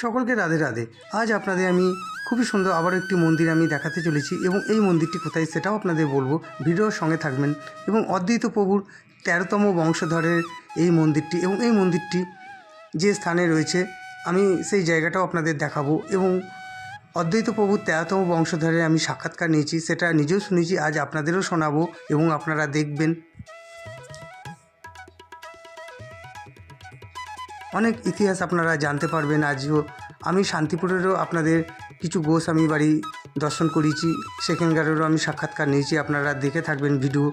সকলকে রাধে রাধে। আজ আপনাদের আমি খুবই সুন্দর আবার একটি মন্দির আমি দেখাতে চলেছি এবং এই মন্দিরটি কোথায় সেটাও আপনাদের বলব। ভিডিওর সঙ্গে থাকবেন এবং অদ্বৈত প্রভুর তেরোতম বংশধরের এই মন্দিরটি এবং এই মন্দিরটি যে স্থানে রয়েছে, আমি সেই জায়গাটাও আপনাদের দেখাবো এবং অদ্বৈত প্রভুর তেরোতম বংশধরের আমি সাক্ষাৎকার নিয়েছি, সেটা নিজেও শুনেছি, আজ আপনাদেরও শোনাবো এবং আপনারা দেখবেন। অনেক ইতিহাস আপনারা জানতে পারবেন। আজও আমি শান্তিপুরেরও আপনাদের কিছু গোস্বামী বাড়ি দর্শন করিয়েছি। সেখানকারেরও আমি সাক্ষাৎকার নিয়েছি। আপনারা দেখে থাকবেন ভিডিও।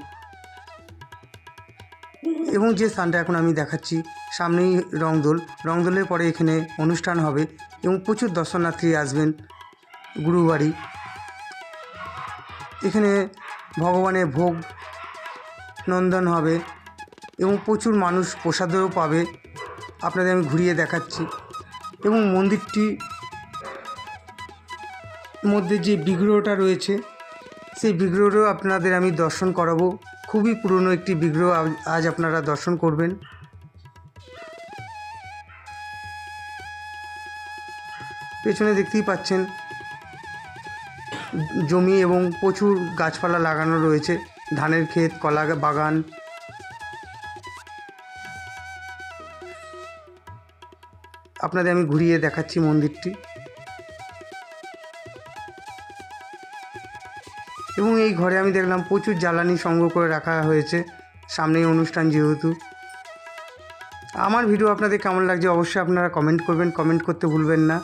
এবং যে স্থানটা এখন আমি দেখাচ্ছি, সামনেই রংদোল। রংদোলের পরে এখানে অনুষ্ঠান হবে এবং প্রচুর দর্শনার্থী আসবেন গুরুবাড়ি। এখানে ভগবানের ভোগ, নন্দন হবে এবং প্রচুর মানুষ প্রসাদও পাবে। আপনাদের আমি ঘুরিয়ে দেখাচ্ছি। এবং মন্দিরটি মধ্যে যে বিগ্রহটা রয়েছে, সেই বিগ্রহও আপনাদের আমি দর্শন করাবো। খুবই পুরনো একটি বিগ্রহ আজ আপনারা দর্শন করবেন। পেছনে দেখতেই পাচ্ছেন, জমি এবং প্রচুর গাছপালা লাগানো রয়েছে। ধানের ক্ষেত, কলা বাগান আপনাদের আমি ঘুরিয়ে দেখাচ্ছি মন্দিরটি। এবং এই ঘরে আমি দেখলাম প্রচুর জ্বালানি সংগ্রহ করে রাখা হয়েছে, সামনেই অনুষ্ঠান যেহেতু। আমার ভিডিও আপনাদের কেমন লাগছে অবশ্যই আপনারা কমেন্ট করবেন কমেন্ট করতে ভুলবেন না।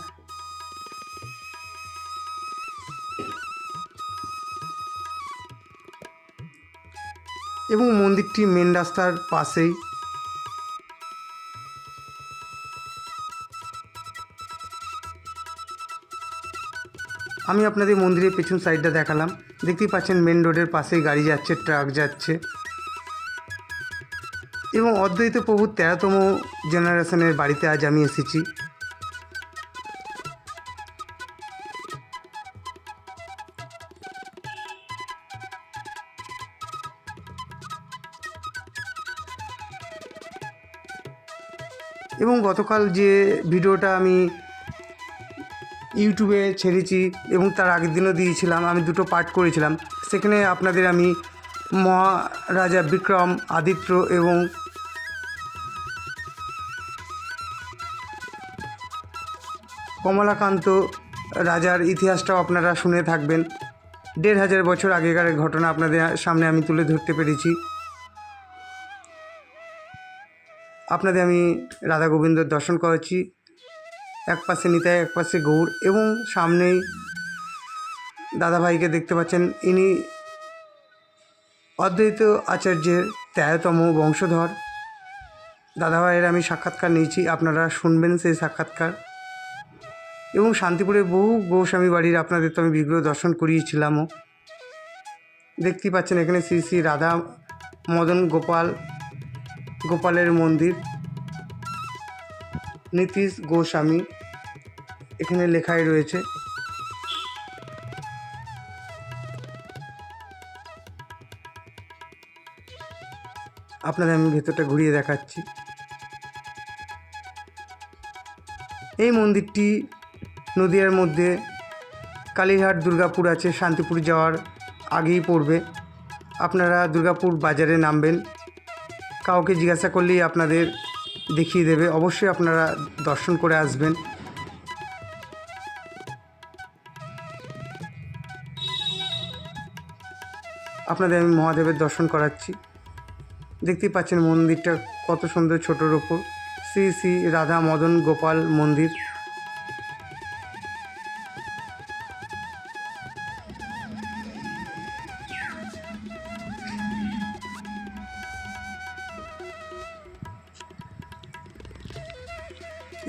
এবং মন্দিরটি মেন রাস্তার পাশেই আমি আপনাদের মন্দিরের পেছন সাইডটা দেখালাম। দেখতেই পাচ্ছেন মেন রোডের পাশেই গাড়ি যাচ্ছে ট্রাক যাচ্ছে। এবং অদ্বৈত প্রভুর তেরোতম জেনারেশনের বাড়িতে আজ আমি এসেছি। এবং গতকাল যে ভিডিওটা আমি ইউটিউবে ছেড়েছি এবং তার আগের দিনও দিয়েছিলাম, আমি দুটো পার্ট করেছিলাম। সেখানে আপনাদের আমি মহারাজা বিক্রম, আদিত্য এবং কমলাকান্ত রাজার ইতিহাসটাও আপনারা শুনে থাকবেন। দেড় হাজার বছর আগেকার ঘটনা আপনাদের সামনে আমি তুলে ধরতে পেরেছি। আপনাদের আমি রাধা গোবিন্দর দর্শন করাচ্ছি। এক পাশে নিতাই, এক পাশে গৌর এবং সামনেই দাদাভাইকে দেখতে পাচ্ছেন। ইনি অদ্বৈত আচার্যের তেরোতম বংশধর। দাদাভাইয়ের আমি সাক্ষাৎকার নিয়েছি, আপনারা শুনবেন সেই সাক্ষাৎকার। এবং শান্তিপুরে বহু গৌস্বামী বাড়ির আপনাদের তো আমি বিগ্রহ দর্শন করিয়েছিলামও। দেখতেই পাচ্ছেন এখানে শ্রী শ্রী রাধা মদন গোপাল, গোপালের মন্দির। নীতিশ গোস্বামী এখানে লেখাই রয়েছে। আপনাদের আমি ভেতরটা ঘুরিয়ে দেখাচ্ছি। এই মন্দিরটি নদিয়ার মধ্যে কালীঘাট দুর্গাপুর আছে, শান্তিপুর যাওয়ার আগেই পড়বে। আপনারা দুর্গাপুর বাজারে নামবেন। কাউকে জিজ্ঞাসা করলেই আপনাদের দেখিয়ে দেবে। অবশ্যই আপনারা দর্শন করে আসবেন। আপনাদের আমি মহাদেবের দর্শন করাচ্ছি। দেখতেই পাচ্ছেন মন্দিরটা কত সুন্দর ছোটোর ওপর শ্রী শ্রী রাধা মদন গোপাল মন্দির।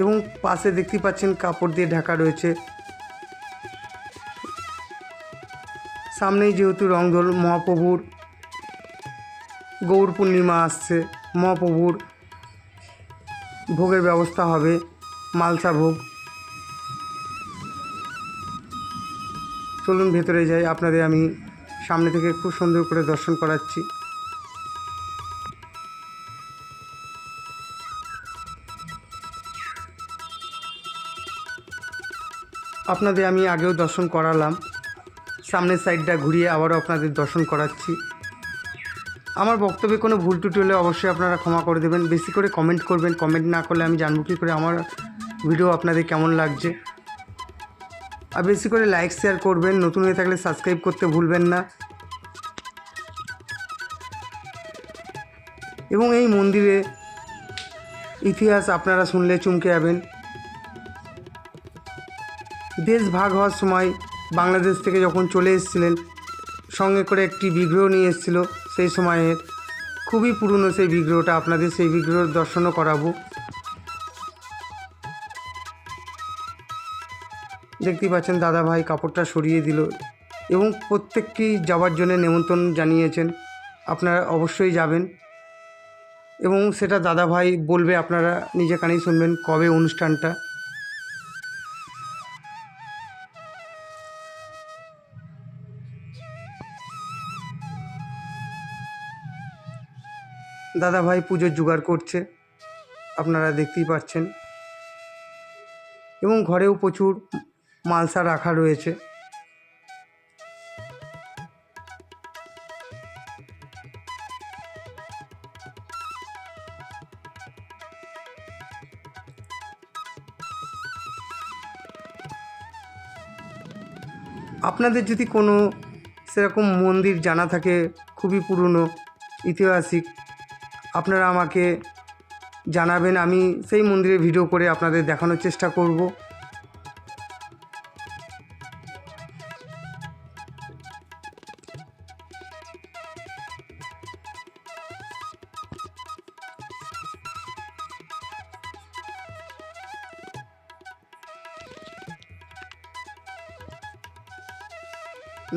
এবং পাশে দেখতেই পাচ্ছেন কাপড় দিয়ে ঢাকা রয়েছে। সামনেই যেহেতু রংদোল মহাপ্রভুর গৌর পূর্ণিমা আসছে, মহাপ্রভুর ভোগের ব্যবস্থা হবে, মালসা ভোগ। চলুন ভেতরে যাই, আপনাদের আমি সামনে থেকে খুব সুন্দর করে দর্শন করাচ্ছি। আপনাদের আমি আগেও দর্শন করালাম। সামনের সাইডটা ঘুরিয়ে আবারও আপনাদের দর্শন করাচ্ছি। আমার বক্তব্যে কোনো ভুল ত্রুটি হলে অবশ্যই আপনারা ক্ষমা করে দেবেন। বেশি করে কমেন্ট করবেন। কমেন্ট না করলে আমি জানব কী করে আমার ভিডিও আপনাদের কেমন লাগছে। আর বেশি করে লাইক শেয়ার করবেন। নতুন হয়ে থাকলে সাবস্ক্রাইব করতে ভুলবেন না। এবং এই মন্দিরে ইতিহাস আপনারা শুনলে চমকে যাবেন। দেশ ভাগ হওয়ার সময় বাংলাদেশ থেকে যখন চলে এসেছিলেন, সঙ্গে করে একটি বিগ্রহ নিয়ে এসেছিল, সেই সময়ের খুবই পুরনো সেই বিগ্রহটা। আপনাদের সেই বিগ্রহ দর্শনও করাবো। দেখতেই পাচ্ছেন দাদা ভাই কাপড়টা সরিয়ে দিল এবং প্রত্যেককেই যাওয়ার জন্য নেমন্তন্ন জানিয়েছেন। আপনারা অবশ্যই যাবেন এবং সেটা দাদা ভাই বলবে, আপনারা নিজে কানেই শুনবেন কবে অনুষ্ঠানটা। দাদা ভাই পুজোর জোগাড় করছে, আপনারা দেখতেই পাচ্ছেন। এবং ঘরেও প্রচুর মালসা রাখা রয়েছে। আপনাদের যদি কোনো সেরকম মন্দির জানা থাকে, খুবই পুরনো ঐতিহাসিক আপনারা আমাকে জানাবেন, আমি সেই মন্দিরে ভিডিও করে আপনাদের দেখানোর চেষ্টা করব।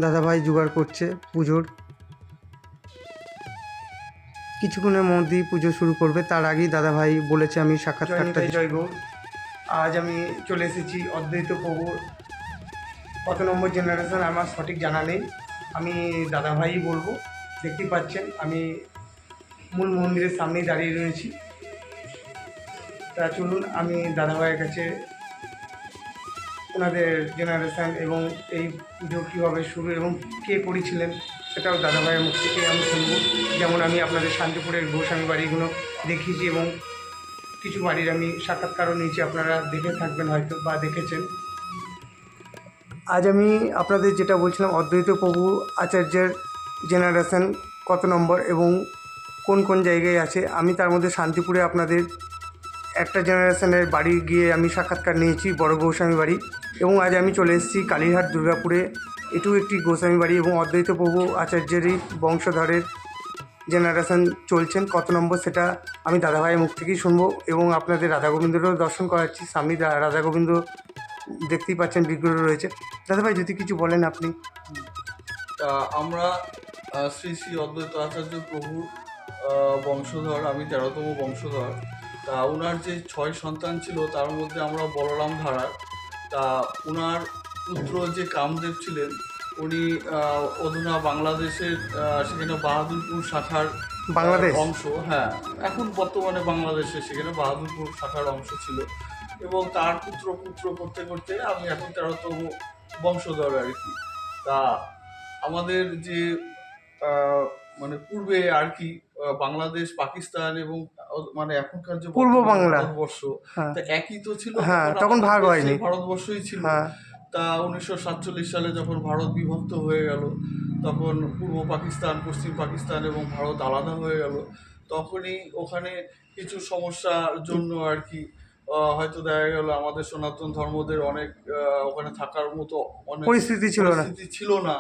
দাদাভাই জোগাড় করছে পুজোর। কিছুক্ষণের মধ্যেই পুজো শুরু করবে। তার আগেই দাদাভাই বলেছে আমি সাক্ষাৎকারটা জয় গৌর আজ আমি চলে এসেছি অদ্বৈত প্রভুর কত নম্বর জেনারেশন আমার সঠিক জানা নেই। আমি দাদাভাই বলব দেখতেই পাচ্ছেন আমি মূল মন্দিরের সামনেই দাঁড়িয়ে রয়েছি। তা চলুন আমি দাদাভাইয়ের কাছে ওনাদের জেনারেশান এবং এই পুজো কীভাবে শুরু এবং কে করেছিলেন সেটাও দাদাভাইয়ের মুখ থেকে আমি শুনব। যেমন আমি আপনাদের শান্তিপুরের গোস্বামী বাড়িগুলো দেখিয়েছি এবং কিছু বাড়ির আমি সাক্ষাৎকারও নিয়েছি, আপনারা দেখে থাকবেন হয়তো বা দেখেছেন। আজ আমি আপনাদের যেটা বলছিলাম, অদ্বৈত প্রভু আচার্যের জেনারেশন কত নম্বর এবং কোন কোন জায়গায় আছে, আমি তার মধ্যে শান্তিপুরে আপনাদের একটা জেনারেশনের বাড়ি গিয়ে আমি সাক্ষাৎকার নিয়েছি, বড় গোস্বামী বাড়ি। এবং আজ আমি চলে এসেছি কালীঘাট দুর্গাপুরে এটিও একটি গোস্বামী বাড়ি এবং অদ্বৈত প্রভু আচার্যেরই বংশধরের জেনারেশন চলছেন। কত নম্বর সেটা আমি দাদাভাইয়ের মুখ থেকেই শুনব এবং আপনাদের রাধা গোবিন্দরও দর্শন করাচ্ছি। স্বামী রাধা গোবিন্দ দেখতেই পাচ্ছেন বিগ্রহ রয়েছে। দাদাভাই, যদি কিছু বলেন আপনি। তা আমরা শ্রী শ্রী অদ্বৈত আচার্য প্রভুর বংশধর, আমি তেরোতম বংশধর। তা ওনার যে ছয় সন্তান ছিল, তার মধ্যে আমরা বলরাম ধারার। তা ওনার পুত্র যে কামদেব ছিলেন উনি অধুনা বাংলাদেশের সেখানে বাহাদুরপুর শাখার বাংলাদেশ? অংশ হ্যাঁ। এখন বর্তমানে বাংলাদেশে সেখানে বাহাদুরপুর শাখার অংশ ছিল। এবং তার পুত্র পুত্র করতে করতে আমি এখন তেরোতম বংশধর আর কি। তা আমাদের যে আহ, মানে পূর্বে আর কি বাংলাদেশ পাকিস্তান এবং মানে এখনকার যে পূর্ব বাংলা। ভারতবর্ষ হ্যাঁ। তা একই তো ছিল। হ্যাঁ, তখন ভাগ হয়নি। ভারতবর্ষই ছিল। হ্যাঁ। তা উনিশশো সাতচল্লিশ সালে যখন ভারত বিভক্ত হয়ে গেল তখন পূর্ব পাকিস্তান পশ্চিম পাকিস্তান এবং ভারত আলাদা হয়ে গেল তখনই ওখানে কিছু সমস্যার জন্য আর কি হয়তো দেখা গেল আমাদের সনাতন ধর্মদের অনেক ওখানে থাকার মতো অনেক পরিস্থিতি ছিল না। পরিস্থিতি ছিল না।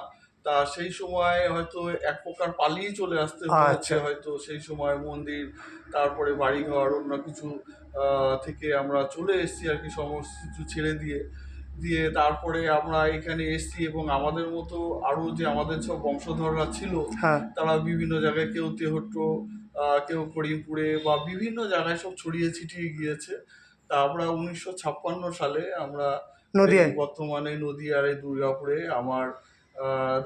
তা সেই সময় হয়তো এক প্রকার পালিয়ে চলে আসতে আচ্ছা। হচ্ছে হয়তো সেই সময় মন্দির তারপরে বাড়িঘর অন্য কিছু থেকে আমরা চলে এসেছি আর কি সমস্ত কিছু ছেড়ে দিয়ে। দিয়ে তারপরে আমরা এখানে এসেছি এবং আমাদের মতো আরও যে আমাদের সব বংশধররা ছিল হ্যাঁ। তারা বিভিন্ন জায়গায় কেউ তেহট্ট কেউ করিমপুরে বা বিভিন্ন জায়গায় সব ছড়িয়ে ছিটিয়ে গিয়েছে। তা আমরা উনিশশো ছাপ্পান্ন সালে আমরা বর্তমানে নদীয়ার এই দুর্গাপুরে আমার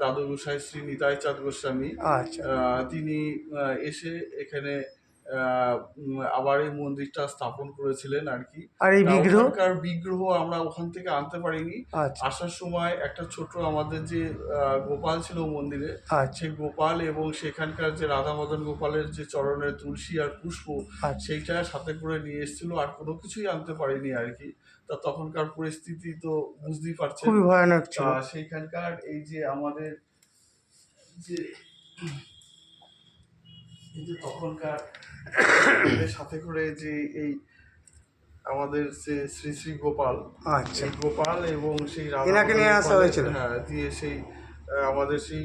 দাদু গোসাই শ্রী নিতাই চাঁদ গোস্বামী আচ্ছা। তিনি এসে এখানে আবার এই মন্দিরটা স্থাপন করেছিলেন আর কি। আর এই বিগ্রহ? বিগ্রহ আমরা ওখান থেকে আনতে পারিনি। আচ্ছা। আসার সময় একটা ছোট আমাদের যে গোপাল ছিল মন্দিরে আচ্ছা। সেই গোপাল এবং সেখানকার যে রাধা মদন গোপালের যে চরণের তুলসী আর পুষ্প আচ্ছা। সেইটা সাথে করে নিয়ে এসেছিল আর কোনো কিছুই আনতে পারিনি আর কি। তা তখনকার পরিস্থিতি তো বুঝতেই পারছেন। খুবই ভয়ানক ছিল। সেইখানকার এই যে আমাদের যে যে তখনকার সাথে করে যে এই আমাদের যে শ্রী শ্রী গোপাল আচ্ছা গোপাল এবং সেই এনাকে নিয়ে আসা হয়েছিল? হ্যাঁ দিয়ে সেই আমাদের সেই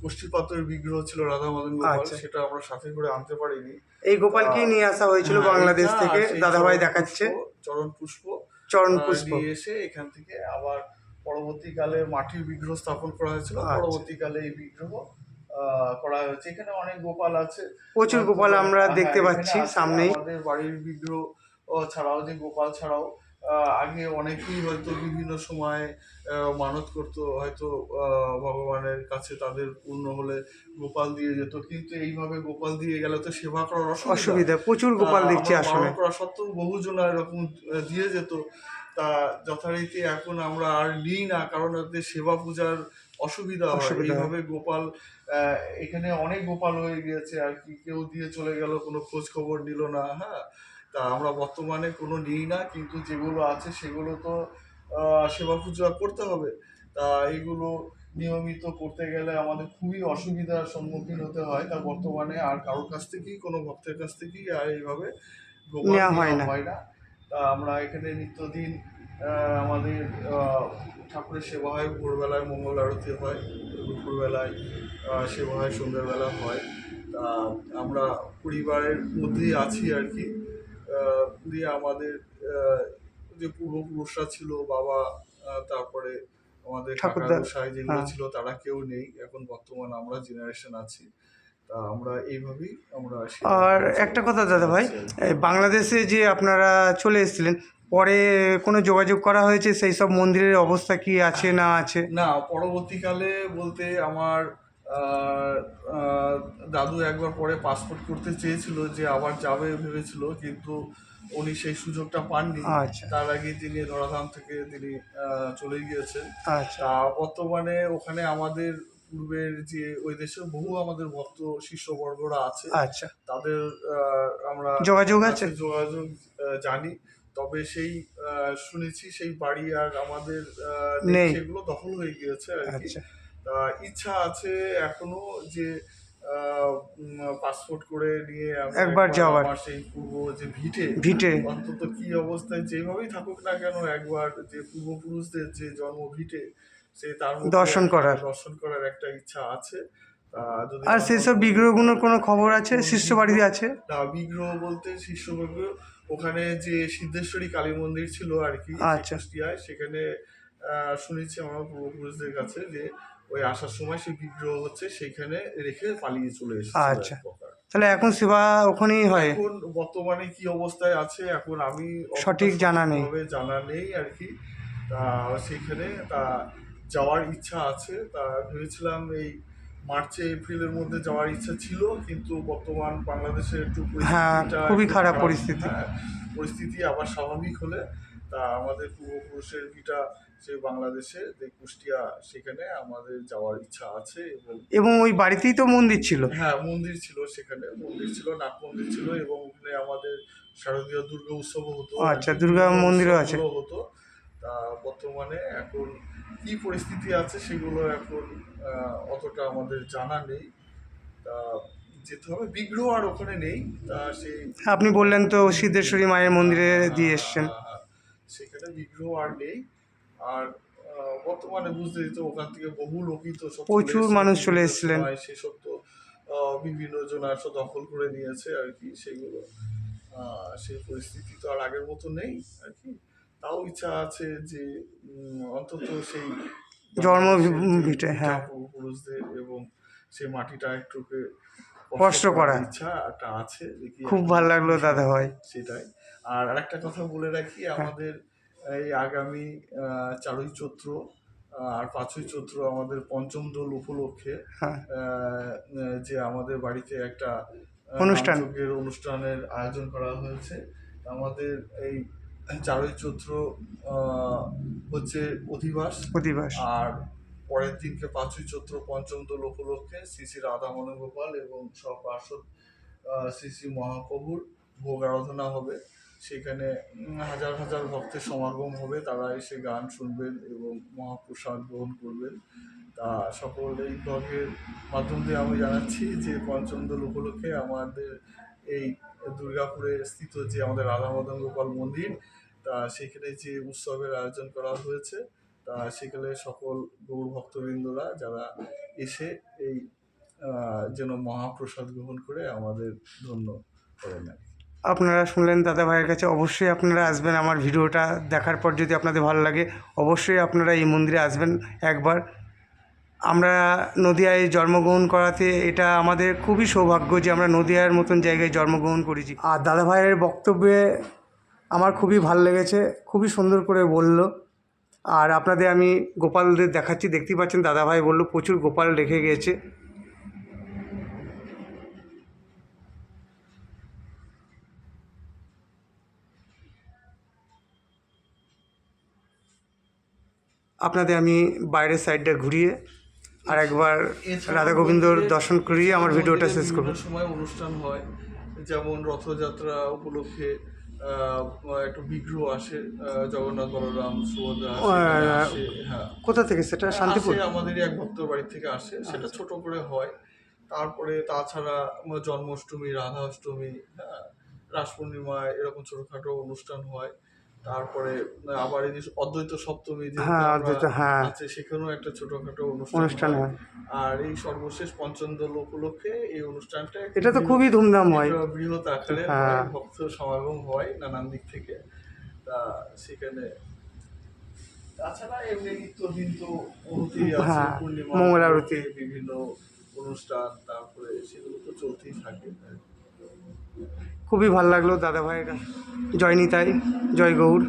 কুষ্টিপাত্রের বিগ্রহ ছিল রাধা মদন গোপাল আচ্ছা। সেটা আমরা সাথে করে আনতে পারিনি এই গোপালকেই নিয়ে আসা হয়েছিল হ্যাঁ, বাংলাদেশ থেকে দাদাভাই দেখাচ্ছে চরণ পুষ্প চরণ পুষ্প নিয়ে এসে এখান থেকে আবার পরবর্তীকালে মাটির বিগ্রহ স্থাপন করা হয়েছিল আচ্ছা। পরবর্তীকালে এই বিগ্রহ করা হয়েছে। এখানে অনেক গোপাল আছে। প্রচুর গোপাল আমরা হ্যাঁ, দেখতে পাচ্ছি সামনেই। আমাদের বাড়ির বিগ্রহ ছাড়াও যে গোপাল ছাড়াও আগে অনেকেই হয়তো বিভিন্ন সময় মানত করতো হয়তো ভগবানের কাছে তাদের পূর্ণ হলে গোপাল দিয়ে যেত। কিন্তু এইভাবে গোপাল দিয়ে গেলে তো সেবা করার অসুবিধা। প্রচুর গোপাল দেখছি আমরা আসলে। করা সত্ত্বেও বহুজন এরকম দিয়ে যেত। তা যথারীতি এখন আমরা আর নিই না কারণ সেবা পূজার অসুবিধা হয়। এইভাবে গোপাল এখানে অনেক গোপাল হয়ে গিয়েছে আর কি। কেউ দিয়ে চলে গেল কোনো খোঁজ খবর নিল না হ্যাঁ? তা আমরা বর্তমানে কোনো নিই না কিন্তু যেগুলো আছে সেগুলো তো সেবা পূজা করতে হবে। তা এইগুলো নিয়মিত করতে গেলে আমাদের খুবই অসুবিধার সম্মুখীন হতে হয়। তা বর্তমানে আর কারোর কাছ থেকেই কোনো ভক্তের কাছ থেকেই আর এইভাবে গোপাল হয় না। তা আমরা এখানে নিত্যদিন আমাদের ঠাকুরের সেবা হয় ভোরবেলায় মঙ্গল আরতি হয় দুপুরবেলায় সেবা হয় সন্ধ্যেবেলা হয়। তা আমরা পরিবারের মধ্যেই আছি আর কি। দিয়ে আমাদের যে পূর্বপুরুষরা ছিল বাবা তারপরে আমাদের সাই যেগুলো হ্যাঁ। ছিল তারা কেউ নেই। এখন বর্তমান আমরা জেনারেশন আছি। তা আমরা এইভাবেই আমরা আর একটা কথা দাদা ভাই আচ্ছা। বাংলাদেশে যে আপনারা চলে এসেছিলেন পরে কোনো যোগাযোগ করা হয়েছে? সেই সব মন্দিরের অবস্থা কি আছে না আছে? না পরবর্তীকালে বলতে আমার দাদু একবার পরে পাসপোর্ট করতে চেয়েছিল যে আবার যাবে ভেবেছিল কিন্তু উনি সেই সুযোগটা পাননি। আচ্ছা। তার আগে তিনি ধরাধাম থেকে তিনি চলে গিয়েছেন। আচ্ছা। বর্তমানে ওখানে আমাদের পূর্বের যে ওই দেশের বহু আমাদের ভক্ত শিষ্যবর্গরা আছে। আচ্ছা। তাদের আমরা যোগাযোগ আছে? যোগাযোগ জানি। তবে সেই শুনেছি সেই বাড়ি আর আমাদের নেই। সেগুলো দখল হয়ে গিয়েছে আর কি আচ্ছা তা ইচ্ছা আছে এখনও যে পাসপোর্ট করে নিয়ে একবার যাওয়ার। সেই পূর্ব যে ভিটে ভিটে অন্তত কি অবস্থায় যেভাবেই থাকুক না কেন একবার যে পূর্বপুরুষদের যে জন্ম ভিটে সে তার দর্শন করার। দর্শন করার একটা ইচ্ছা আছে আর সেই সব বিগ্রহগুলোর কোনো খবর আছে শিষ্য বাড়িতে আছে না বিগ্রহ বলতে শিষ্য বিগ্রহ ওখানে যে সিদ্ধেশ্বরী কালী মন্দির ছিল আর কি আচ্ছা। কুষ্টিয়ায় সেখানে শুনেছি আমার পূর্বপুরুষদের কাছে যে ওই আসার সময় সেই বিগ্রহ হচ্ছে সেখানে রেখে পালিয়ে চলে এসেছে আচ্ছা। তাহলে এখন সেবা ওখানেই হয় এখন বর্তমানে কি অবস্থায় আছে এখন আমি সঠিক জানা নেই। জানা নেই আর কি তা সেখানে তা যাওয়ার ইচ্ছা আছে তা ভেবেছিলাম এই মার্চে এপ্রিলের মধ্যে যাওয়ার ইচ্ছা ছিল কিন্তু বর্তমান বাংলাদেশের একটু হ্যাঁ, খুবই খারাপ পরিস্থিতি। হ্যাঁ, পরিস্থিতি আবার স্বাভাবিক হলে তা আমাদের পূর্বপুরুষের ভিটা সেই বাংলাদেশে যে কুষ্টিয়া সেখানে আমাদের যাওয়ার ইচ্ছা আছে এবং এবং ওই বাড়িতেই তো মন্দির ছিল হ্যাঁ মন্দির ছিল সেখানে মন্দির ছিল নাট মন্দির ছিল এবং ওখানে আমাদের শারদীয় দুর্গা উৎসব হতো আচ্ছা, দুর্গা মন্দিরও আছে। হতো বর্তমানে এখন কি পরিস্থিতি আছে সেগুলো এখন অতটা আমাদের জানা নেই। তা যেতে হবে বিগ্রহ আর ওখানে নেই তা সেই আপনি বললেন তো সিদ্ধেশ্বরী মায়ের মন্দিরে দিয়ে এসছেন। হ্যাঁ, হ্যাঁ, সেখানে বিগ্রহ আর নেই। আর বর্তমানে বুঝতে তো ওখান থেকে বহু লোকই তো প্রচুর মানুষ চলে এসেছিলেন। সেসব তো বিভিন্ন জন আসলে দখল করে নিয়েছে আর কি সেগুলো সেই পরিস্থিতি তো আর আগের মতো নেই আর কি। তাও ইচ্ছা আছে যে অন্তত সেই জন্ম ভিটে, হ্যাঁ। পূর্বপুরুষদের এবং সেই মাটিটা একটুকে কষ্ট করা। ইচ্ছা একটা আছে খুব ভালো লাগল দাদা ভাই সেটাই আর আরেকটা কথা বলে রাখি আমাদের এই আগামী চারই চৈত্র আর পাঁচই চৈত্র আমাদের পঞ্চম দোল উপলক্ষে হ্যাঁ যে আমাদের বাড়িতে একটা অনুষ্ঠান। অনুষ্ঠানের আয়োজন করা হয়েছে আমাদের এই চারই চৈত্র হচ্ছে অধিবাস। অধিবাস। আর পরের দিনকে পাঁচই চৈত্র পঞ্চম দোল উপলক্ষে শ্রী শ্রী রাধা গোপাল এবং সব পার্শ্বদ শ্রী শ্রী মহাপ্রভুর ভোগ আরাধনা হবে। সেখানে হাজার হাজার ভক্তের সমাগম হবে। তারা এসে গান শুনবেন এবং মহাপ্রসাদ গ্রহণ করবেন। তা সকল এই ব্লগের মাধ্যম দিয়ে আমি জানাচ্ছি যে পঞ্চম দোল উপলক্ষে আমাদের এই দুর্গাপুরে স্থিত যে আমাদের রাধা মদন গোপাল মন্দির তা সেখানে যে উৎসবের আয়োজন করা হয়েছে তা সেখানে সকল গৌর ভক্তবৃন্দরা যারা এসে এই যেন মহাপ্রসাদ গ্রহণ করে আমাদের ধন্য করেন আর আপনারা শুনলেন দাদা ভাইয়ের কাছে অবশ্যই আপনারা আসবেন আমার ভিডিওটা দেখার পর যদি আপনাদের ভালো লাগে অবশ্যই আপনারা এই মন্দিরে আসবেন একবার। আমরা নদিয়ায় জন্মগ্রহণ করাতে এটা আমাদের খুবই সৌভাগ্য যে আমরা নদিয়ার মতন জায়গায় জন্মগ্রহণ করেছি। আর দাদা ভাইয়ের বক্তব্যে আমার খুবই ভালো লেগেছে খুবই সুন্দর করে বলল। আর আপনাদের আমি গোপালদের দেখাচ্ছি দেখতেই পাচ্ছেন দাদা ভাই বলল প্রচুর গোপাল রেখে গিয়েছে আপনাদের আমি বাইরের সাইডটা ঘুরিয়ে আর একবার রাধা গোবিন্দর দর্শন করিয়ে আমার ভিডিওটা শেষ করব। সময় অনুষ্ঠান হয় যেমন রথযাত্রা উপলক্ষে একটু বিগ্রহ আসে জগন্নাথ বলরাম সুভদ্রা হ্যাঁ। কোথা থেকে? সেটা শান্তিপুর? আসে আমাদেরই এক ভক্তর বাড়ি থেকে আসে সেটা ছোট করে হয়। তারপরে তাছাড়া জন্মাষ্টমী রাধা অষ্টমী হ্যাঁ রাস পূর্ণিমায় এরকম ছোটোখাটো অনুষ্ঠান হয়। তারপরে আবার এই যে অদ্বৈত সপ্তমী যে হ্যাঁ, হ্যাঁ। আছে সেখানেও একটা ছোটখাটো অনুষ্ঠান অনুষ্ঠান হয় আর এই সর্বশেষ পঞ্চম উপলক্ষে এই অনুষ্ঠানটা এটা তো খুবই ধুমধাম হয় বৃহৎ আকারে হ্যাঁ। ভক্ত সমাগম হয় নানান দিক থেকে তা সেখানে তাছাড়া এমনি নিত্যদিন তো অনুতি আছে হ্যাঁ, পূর্ণিমা মঙ্গলারতি। উপলক্ষে বিভিন্ন অনুষ্ঠান তারপরে সেগুলো তো চলতেই থাকে খুবই ভালো লাগল দাদাভাইয়েরা জয় নিতাই জয় গৌর।